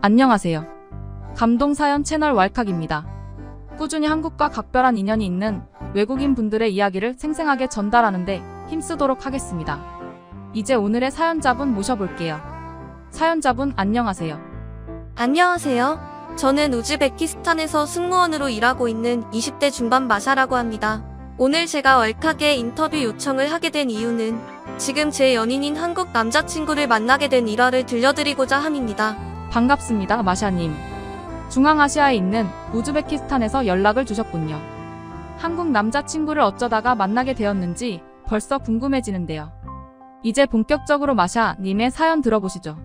안녕하세요. 감동사연 채널 왈칵입니다. 꾸준히 한국과 각별한 인연이 있는 외국인 분들의 이야기를 생생하게 전달하는데 힘쓰도록 하겠습니다. 이제 오늘의 사연자분 모셔볼게요. 사연자분 안녕하세요. 안녕하세요. 저는 우즈베키스탄에서 승무원으로 일하고 있는 20대 중반 마샤라고 합니다. 오늘 제가 얼칵에 인터뷰 요청을 하게 된 이유는 지금 제 연인인 한국 남자친구를 만나게 된 일화를 들려드리고자 함입니다. 반갑습니다, 마샤님. 중앙아시아에 있는 우즈베키스탄에서 연락을 주셨군요. 한국 남자친구를 어쩌다가 만나게 되었는지 벌써 궁금해지는데요. 이제 본격적으로 마샤님의 사연 들어보시죠.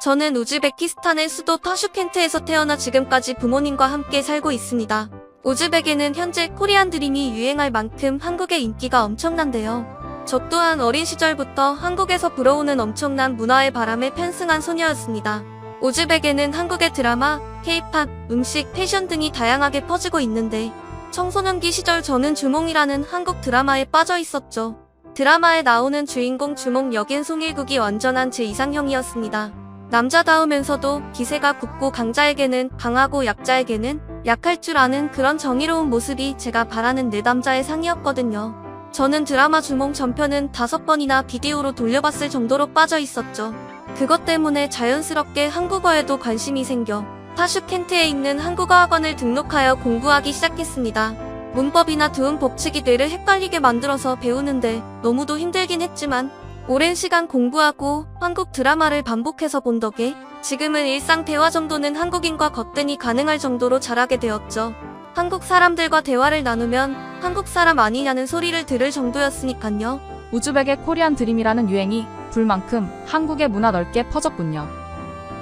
저는 우즈베키스탄의 수도 타슈켄트에서 태어나 지금까지 부모님과 함께 살고 있습니다. 우즈벡에는 현재 코리안 드림이 유행할 만큼 한국의 인기가 엄청난데요. 저 또한 어린 시절부터 한국에서 불어오는 엄청난 문화의 바람에 편승한 소녀였습니다. 우즈벡에는 한국의 드라마, 케이팝, 음식, 패션 등이 다양하게 퍼지고 있는데 청소년기 시절 저는 주몽이라는 한국 드라마에 빠져 있었죠. 드라마에 나오는 주인공 주몽 역인 송일국이 완전한 제 이상형이었습니다. 남자다우면서도 기세가 굳고 강자에게는 강하고 약자에게는 약할 줄 아는 그런 정의로운 모습이 제가 바라는 내 남자의 상이었거든요. 저는 드라마 주몽 전편은 다섯 번이나 비디오로 돌려봤을 정도로 빠져 있었죠. 그것 때문에 자연스럽게 한국어에도 관심이 생겨 타슈켄트에 있는 한국어 학원을 등록하여 공부하기 시작했습니다. 문법이나 두음 법칙이 뇌를 헷갈리게 만들어서 배우는데 너무도 힘들긴 했지만 오랜 시간 공부하고 한국 드라마를 반복해서 본 덕에 지금은 일상 대화 정도는 한국인과 거뜬히 가능할 정도로 잘하게 되었죠. 한국 사람들과 대화를 나누면 한국 사람 아니냐는 소리를 들을 정도였으니깐요. 우즈벡의 코리안 드림이라는 유행이 불만큼 한국의 문화 넓게 퍼졌군요.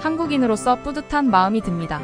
한국인으로서 뿌듯한 마음이 듭니다.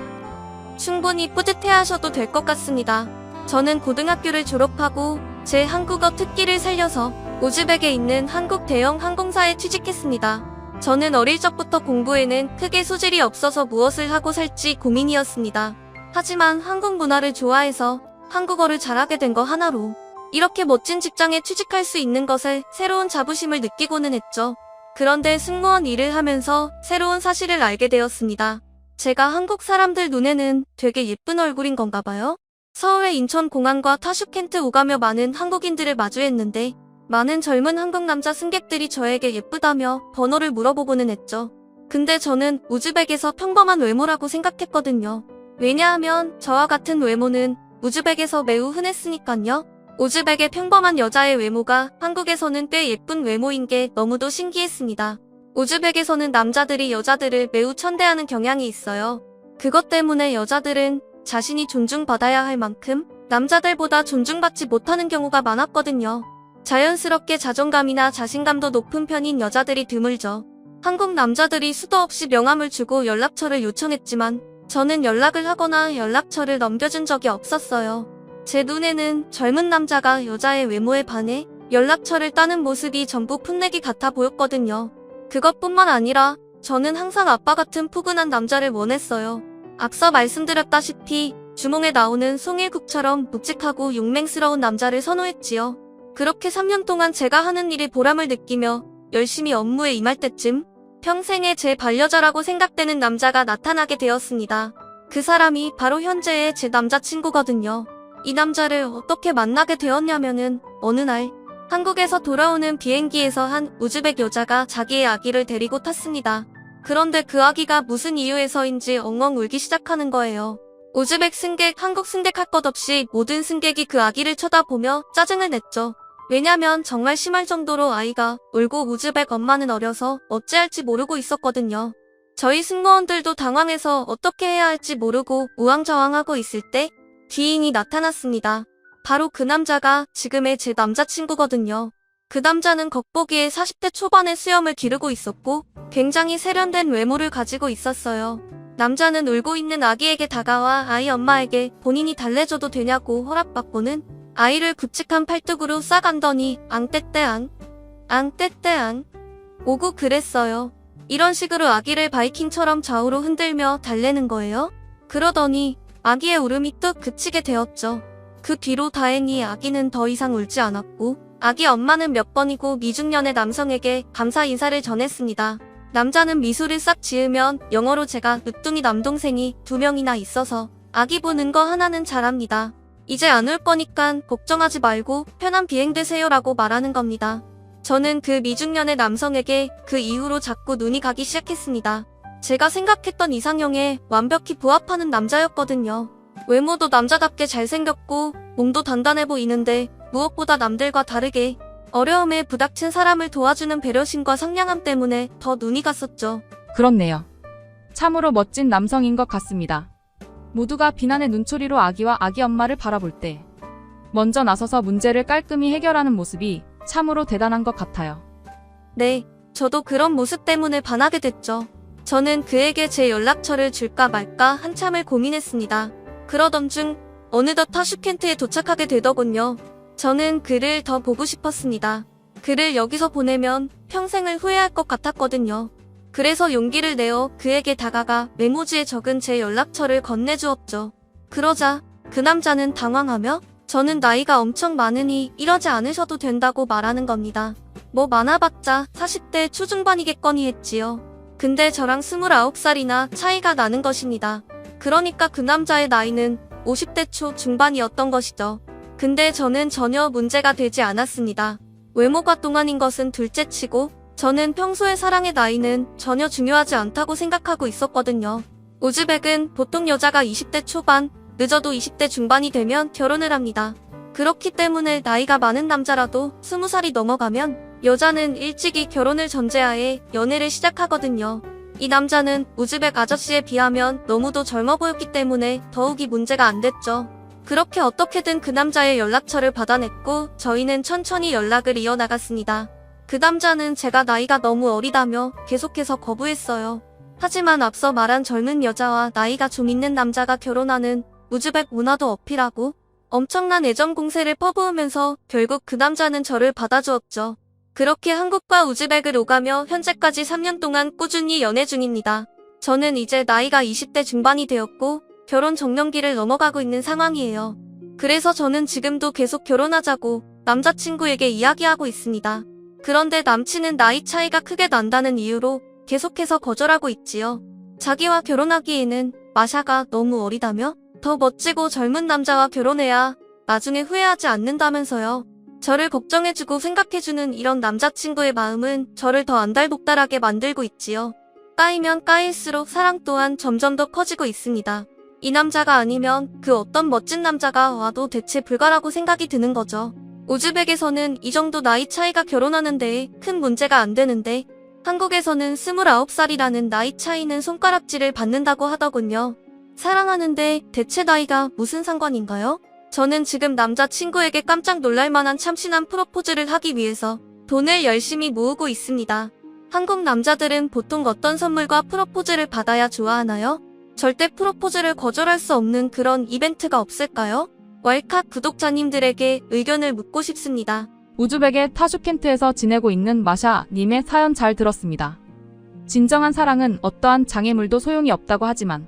충분히 뿌듯해 하셔도 될 것 같습니다. 저는 고등학교를 졸업하고 제 한국어 특기를 살려서 우즈벡에 있는 한국 대형 항공사에 취직했습니다. 저는 어릴 적부터 공부에는 크게 소질이 없어서 무엇을 하고 살지 고민이었습니다. 하지만 한국 문화를 좋아해서 한국어를 잘하게 된 거 하나로 이렇게 멋진 직장에 취직할 수 있는 것에 새로운 자부심을 느끼고는 했죠. 그런데 승무원 일을 하면서 새로운 사실을 알게 되었습니다. 제가 한국 사람들 눈에는 되게 예쁜 얼굴인 건가 봐요. 서울의 인천공항과 타슈켄트 오가며 많은 한국인들을 마주했는데 많은 젊은 한국 남자 승객들이 저에게 예쁘다며 번호를 물어보고는 했죠. 근데 저는 우즈벡에서 평범한 외모라고 생각했거든요. 왜냐하면 저와 같은 외모는 우즈벡에서 매우 흔했으니깐요. 우즈벡의 평범한 여자의 외모가 한국에서는 꽤 예쁜 외모인 게 너무도 신기했습니다. 우즈벡에서는 남자들이 여자들을 매우 천대하는 경향이 있어요. 그것 때문에 여자들은 자신이 존중받아야 할 만큼 남자들보다 존중받지 못하는 경우가 많았거든요. 자연스럽게 자존감이나 자신감도 높은 편인 여자들이 드물죠. 한국 남자들이 수도 없이 명함을 주고 연락처를 요청했지만 저는 연락을 하거나 연락처를 넘겨준 적이 없었어요. 제 눈에는 젊은 남자가 여자의 외모에 반해 연락처를 따는 모습이 전부 풋내기 같아 보였거든요. 그것뿐만 아니라 저는 항상 아빠 같은 푸근한 남자를 원했어요. 앞서 말씀드렸다시피 주몽에 나오는 송일국처럼 묵직하고 용맹스러운 남자를 선호했지요. 그렇게 3년 동안 제가 하는 일에 보람을 느끼며 열심히 업무에 임할 때쯤 평생의 제 반려자라고 생각되는 남자가 나타나게 되었습니다. 그 사람이 바로 현재의 제 남자친구거든요. 이 남자를 어떻게 만나게 되었냐면은 어느 날 한국에서 돌아오는 비행기에서 한 우즈벡 여자가 자기의 아기를 데리고 탔습니다. 그런데 그 아기가 무슨 이유에서인지 엉엉 울기 시작하는 거예요. 우즈벡 승객, 한국 승객 할 것 없이 모든 승객이 그 아기를 쳐다보며 짜증을 냈죠. 왜냐면 정말 심할 정도로 아이가 울고 우즈벡 엄마는 어려서 어찌할지 모르고 있었거든요. 저희 승무원들도 당황해서 어떻게 해야 할지 모르고 우왕좌왕하고 있을 때 뒤인이 나타났습니다. 바로 그 남자가 지금의 제 남자친구거든요. 그 남자는 겉보기에 40대 초반의 수염을 기르고 있었고 굉장히 세련된 외모를 가지고 있었어요. 남자는 울고 있는 아기에게 다가와 아이 엄마에게 본인이 달래줘도 되냐고 허락받고는 아이를 굵직한 팔뚝으로 싹 안더니 앙떼떼앙 앙떼떼앙 오고 그랬어요. 이런 식으로 아기를 바이킹처럼 좌우로 흔들며 달래는 거예요. 그러더니 아기의 울음이 뚝 그치게 되었죠. 그 뒤로 다행히 아기는 더 이상 울지 않았고 아기 엄마는 몇 번이고 미중년의 남성에게 감사 인사를 전했습니다. 남자는 미소를 싹 지으면 영어로 제가 늦둥이 남동생이 두 명이나 있어서 아기 보는 거 하나는 잘합니다. 이제 안 올 거니까 걱정하지 말고 편한 비행 되세요 라고 말하는 겁니다. 저는 그 미중년의 남성에게 그 이후로 자꾸 눈이 가기 시작했습니다. 제가 생각했던 이상형에 완벽히 부합하는 남자였거든요. 외모도 남자답게 잘생겼고 몸도 단단해 보이는데 무엇보다 남들과 다르게 어려움에 부닥친 사람을 도와주는 배려심과 상냥함 때문에 더 눈이 갔었죠. 그렇네요. 참으로 멋진 남성인 것 같습니다. 모두가 비난의 눈초리로 아기와 아기 엄마를 바라볼 때 먼저 나서서 문제를 깔끔히 해결하는 모습이 참으로 대단한 것 같아요. 네, 저도 그런 모습 때문에 반하게 됐죠. 저는 그에게 제 연락처를 줄까 말까 한참을 고민했습니다. 그러던 중 어느덧 타슈켄트에 도착하게 되더군요. 저는 그를 더 보고 싶었습니다. 그를 여기서 보내면 평생을 후회할 것 같았거든요. 그래서 용기를 내어 그에게 다가가 메모지에 적은 제 연락처를 건네주었죠. 그러자 그 남자는 당황하며 저는 나이가 엄청 많으니 이러지 않으셔도 된다고 말하는 겁니다. 뭐 많아봤자 40대 초중반이겠거니 했지요. 근데 저랑 29살이나 차이가 나는 것입니다. 그러니까 그 남자의 나이는 50대 초 중반이었던 것이죠. 근데 저는 전혀 문제가 되지 않았습니다. 외모가 동안인 것은 둘째 치고 저는 평소의 사랑의 나이는 전혀 중요하지 않다고 생각하고 있었거든요. 우즈벡은 보통 여자가 20대 초반, 늦어도 20대 중반이 되면 결혼을 합니다. 그렇기 때문에 나이가 많은 남자라도 20살이 넘어가면 여자는 일찍이 결혼을 전제하에 연애를 시작하거든요. 이 남자는 우즈벡 아저씨에 비하면 너무도 젊어 보였기 때문에 더욱이 문제가 안 됐죠. 그렇게 어떻게든 그 남자의 연락처를 받아냈고 저희는 천천히 연락을 이어나갔습니다. 그 남자는 제가 나이가 너무 어리다며 계속해서 거부했어요. 하지만 앞서 말한 젊은 여자와 나이가 좀 있는 남자가 결혼하는 우즈벡 문화도 어필하고 엄청난 애정 공세를 퍼부으면서 결국 그 남자는 저를 받아주었죠. 그렇게 한국과 우즈벡을 오가며 현재까지 3년 동안 꾸준히 연애 중입니다. 저는 이제 나이가 20대 중반이 되었고 결혼 정년기를 넘어가고 있는 상황이에요. 그래서 저는 지금도 계속 결혼하자고 남자친구에게 이야기하고 있습니다. 그런데 남친은 나이 차이가 크게 난다는 이유로 계속해서 거절하고 있지요. 자기와 결혼하기에는 마샤가 너무 어리다며 더 멋지고 젊은 남자와 결혼해야 나중에 후회하지 않는다면서요. 저를 걱정해주고 생각해주는 이런 남자친구의 마음은 저를 더 안달복달하게 만들고 있지요. 까이면 까일수록 사랑 또한 점점 더 커지고 있습니다. 이 남자가 아니면 그 어떤 멋진 남자가 와도 대체 불가라고 생각이 드는 거죠. 우즈벡에서는 이 정도 나이 차이가 결혼하는 데에 큰 문제가 안 되는데 한국에서는 29살이라는 나이 차이는 손가락질을 받는다고 하더군요. 사랑하는데 대체 나이가 무슨 상관인가요? 저는 지금 남자친구에게 깜짝 놀랄 만한 참신한 프로포즈를 하기 위해서 돈을 열심히 모으고 있습니다. 한국 남자들은 보통 어떤 선물과 프로포즈를 받아야 좋아하나요? 절대 프로포즈를 거절할 수 없는 그런 이벤트가 없을까요? 왈칵 구독자님들에게 의견을 묻고 싶습니다. 우즈벡의 타슈켄트에서 지내고 있는 마샤 님의 사연 잘 들었습니다. 진정한 사랑은 어떠한 장애물도 소용이 없다고 하지만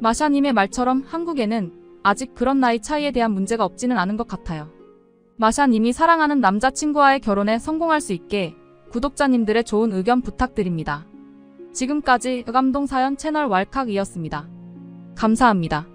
마샤 님의 말처럼 한국에는 아직 그런 나이 차이에 대한 문제가 없지는 않은 것 같아요. 마샤 님이 사랑하는 남자친구와의 결혼에 성공할 수 있게 구독자님들의 좋은 의견 부탁드립니다. 지금까지 의감동 사연 채널 왈칵이었습니다. 감사합니다.